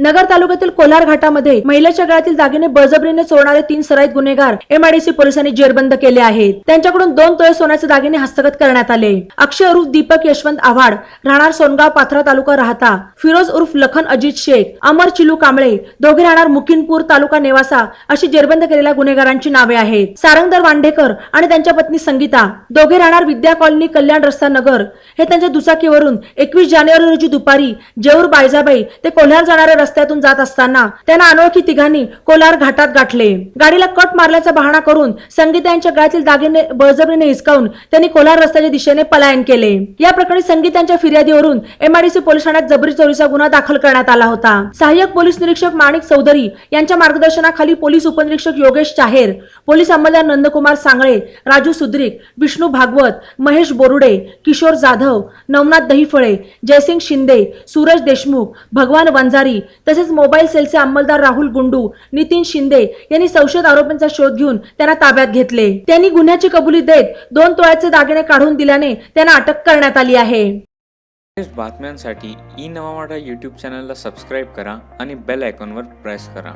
नगर तालुक्यातील कोल्हार घाटामध्ये महिलेच्या गळ्यातील दागिने बळजबरीने चोरणारे तीन सराईत गुन्हेगार एमआयडीसी पोलिसांनी जेरबंद केले आहेत. त्यांच्याकडून दोन तोळे सोन्याचे दागिने हस्तगत करण्यात आले. अक्षय उर्फ दीपक यशवंत आव्हाड राहणार सोनगाव पाथरा तालुका राहता फिरोज उर्फ लखन अजित शेख अमर चिलू कांबळे दोघे राहणार मुकिनपूर तालुका नेवासा अशी जेरबंद केलेल्या गुन्हेगारांची नावे आहेत. सारंगदर वांडेकर आणि त्यांच्या पत्नी संगीता दोघे राहणार विद्या कॉलनी कल्याण रस्ता नगर. हे त्यांच्या दुचाकीवरून एकवीस जानेवारी रोजी दुपारी जेऊर बायजाबाई ते कोल्हार जाणाऱ्या रस्त्यातून जात असताना त्यांना अनोळखी तिघांनी कोलार घाटात गाठले. गाडीला कट मारल्याचा बहाणा करून संगीता यांच्या गळ्यातील दागिने बळजबरीने हिसकावून त्यांनी कोलार रस्त्याच्या दिशेने पलायन केले. या प्रकरणी संगीतांच्या फिर्यादीवरून एमआयडीसी पोलीस ठाण्यात जबरी चोरीचा गुन्हा दाखल करण्यात आला होता. सहाय्यक पोलीस निरीक्षक माणिक चौधरी यांच्या मार्गदर्शनाखाली पोलीस उपनिरीक्षक योगेश चाहेर पोलीस अंमलदार नंदकुमार सांगळे राजू सुद्रिक विष्णू भागवत महेश बोरुडे किशोर जाधव नवनाथ दहीफळे जयसिंग शिंदे सूरज देशमुख भगवान वंजारी तसेच मोबाईल सेलचे अंमलदार राहुल गुंडू नितीन शिंदे यांनी संशयित आरोपींचा शोध घेऊन त्यांना ताब्यात घेतले. त्यांनी गुन्ह्याची कबुली देत दोन तोळ्याचे दागिने काढून दिल्याने त्यांना अटक करण्यात आली आहे. बातम्यांसाठी ई नवा मराठा यूट्यूब चॅनलला सबस्क्राईब करा आणि बेल आयकॉनवर प्रेस करा.